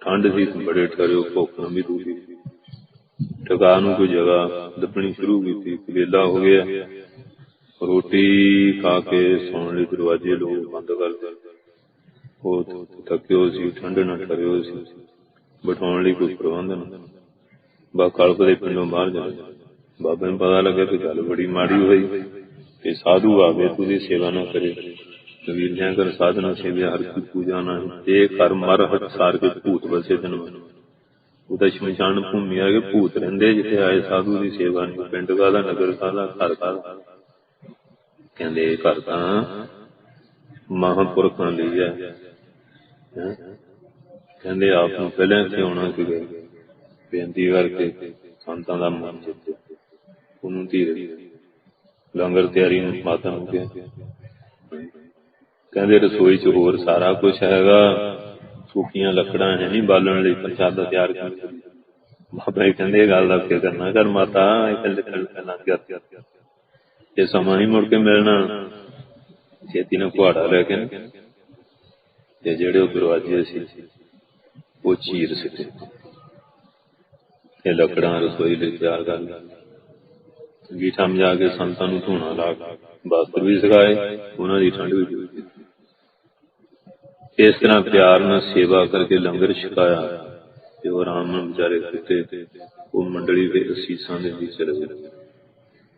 ਠੰਡ ਸੀ, ਬੜੇ ਠਰਿਓ ਭੁੱਖ ਵੀ ਦੂਰੀ ਟਿਕਾ ਨੂੰ ਕੋਈ ਜਗ੍ਹਾ ਲੱਭਣੀ ਸ਼ੁਰੂ ਕੀਤੀ ਵੇਲਾ ਹੋ ਗਿਆ। ਰੋਟੀ ਖਾ ਕੇ ਸੌਣ ਲਈ ਦਰਵਾਜ਼ੇ ਲੋਕ ਬੰਦ ਕਰ ਦਿੱਤੇ। ਉਹ ਥੱਕਿਓ ਸੀ, ਠੰਡ ਨਾਲ ਠਰਿਓ ਸੀ। ਬਿਠਾਉਣ ਲਈ ਕੋਈ ਪ੍ਰਬੰਧ ਨਹੀਂ। ਬਾ ਕਲਪ ਦੇ ਪਿੰਡੋਂ ਬਾਹਰ ਜਾ ਬਾਬੇ ਨੂੰ ਪਤਾ ਲੱਗਿਆ ਕਿ ਗੱਲ ਬੜੀ ਮਾੜੀ ਹੋਈ। ਕਿ ਸਾਧੂ ਆਵੇ ਤੁਦੀ ਸੇਵਾ ਨਾ ਕਰੇ। ਕਬੀਰ ਜੀ ਕਰ ਸਾਧਨਾ ਸੇਵਿਆ ਹਰ ਕੀ ਪੂਜਾ ਨਾ ਇਹ ਕਰ ਮਰ ਹਟ ਸਾਰ ਕੇ ਭੂਤ ਵਸੇ ਤਨ ਉਹਦਾ ਸ਼ਮਸ਼ਾਨ ਭੂਮੀ ਆ ਕੇ ਭੂਤ ਰਹਿੰਦੇ, ਜਿੱਥੇ ਆਏ ਸਾਧੂ ਦੀ ਸੇਵਾ ਨਹੀਂ। ਪਿੰਡ ਕਾਹਦਾ ਨਗਰ ਕਾਹਦਾ ਘਰ ਕਾਹਦਾ ਕਹਿੰਦੇ ਘਰ ਤਾਂ ਮਹਾਂਪੁਰਖਾਂ ਲਈ ਹੈ? ਕਹਿੰਦੇ ਆਪ ਨੂੰ ਪਹਿਲਾਂ ਸਿਉਣਾ ਆਉਣਾ ਬੇਨਤੀ ਕਰਕੇ ਸੰਤਾਂ ਦਾ ਮਨ ਜਿੱਤੇ ਉਹਨੂੰ ਧੀਰੇ। ਲੰਗਰ ਤਿਆਰੀ ਨੂੰ ਮਾਤਾ ਨੂੰ ਕਿਹਾ। ਕਹਿੰਦੇ ਰਸੋਈ 'ਚ ਹੋਰ ਸਾਰਾ ਕੁਝ ਹੈਗਾ। ਸੁੱਕੀਆਂ ਲੱਕੜਾਂ ਹੈ ਨਹੀਂ ਬਾਲਣ ਲਈ ਪ੍ਰਸ਼ਾਦਾ ਤਿਆਰ ਕਰ ਬਾਬਾ ਜੀ ਕਹਿੰਦੇ ਇਹ ਗੱਲ ਦਾ ਫਿਕਰ ਨਾ ਕਰ ਮਾਤਾ, ਇਹ ਕਹਿੰਦੇ ਪਹਿਲਾਂ ਕਰ ਇਹ ਸਮਾਂ ਨਹੀਂ ਮੁੜ ਕੇ ਮਿਲਣਾ। ਛੇਤੀ ਨਾਲ ਕੁਹਾੜਾ ਲੈ ਕੇ ਤੇ ਜਿਹੜੇ ਉਹ ਦਰਵਾਜ਼ੇ ਸੀ, ਉਹ ਚੀਰ ਸਿੱਟੇ। ਇਹ ਲੱਕੜਾਂ ਰਸੋਈ ਲਈ ਤਿਆਰ ਕਰ ਗੀਠਾ ਮਜਾ ਕੇ ਸੰਤਾਂ ਨੂੰ ਧੋਣਾ ਲਾ ਬਾਸਤਰ ਵੀ ਸਿਖਾਏ, ਉਹਨਾਂ ਦੀ ਠੰਡ ਵੀ ਇਸ ਤਰ੍ਹਾਂ ਪਿਆਰ ਨਾਲ ਸੇਵਾ ਕਰਕੇ ਲੰਗਰ ਛਕਾਇਆ ਤੇ ਉਹ ਆਰਾਮ ਵਿਚਾਰੇ ਕੁੱਤੇ ਉਹ ਮੰਡਲੀ ਦੇ ਅਸੀਸਾਂ ਦੇ ਵਿੱਚ ਚਲੇ ਗਏ।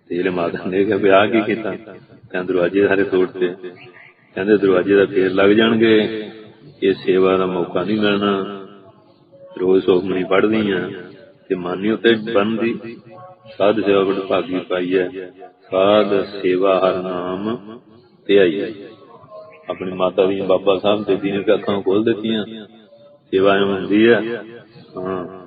ਤੇ ਜਿਹੜੇ ਮਾਤਾ ਨੇ ਕਿਹਾ ਵੀ ਕੀ ਕੀਤਾ? ਕਹਿੰਦੇ, ਦਰਵਾਜ਼ੇ ਸਾਰੇ ਤੋੜਤੇ। ਕਹਿੰਦੇ, ਦਰਵਾਜ਼ੇ ਦਾ ਫੇਰ ਲੱਗ ਜਾਣਗੇ। ਇਹ ਸੇਵਾ ਦਾ ਮੌਕਾ ਨਹੀਂ ਮਿਲਣਾ। ਰੋਜ਼ ਸੋਖਮਣੀ ਪੜ੍ਹਦੀ ਆ ਤੇ ਮਾਨੀ ਉਤੇ ਬੰਦੀ ਸਾਧ ਸੇਵਾ ਬੜ ਭਾਗੀ ਪਾਈ ਹੈ। ਸਾਧ ਸੇਵਾ ਹਰ ਨਾਮ ਤੇ ਆਈ ਹੈ। ਆਪਣੀ ਮਾਤਾ ਦੀ ਬਾਬਾ ਸਾਹਿਬ ਤੇ ਦੀਨੇ ਅੱਖਾਂ ਖੋਲ ਦਿੱਤੀਆਂ ਸੇਵਾ ਹੁੰਦੀ ਹੈ। ਹਾਂ।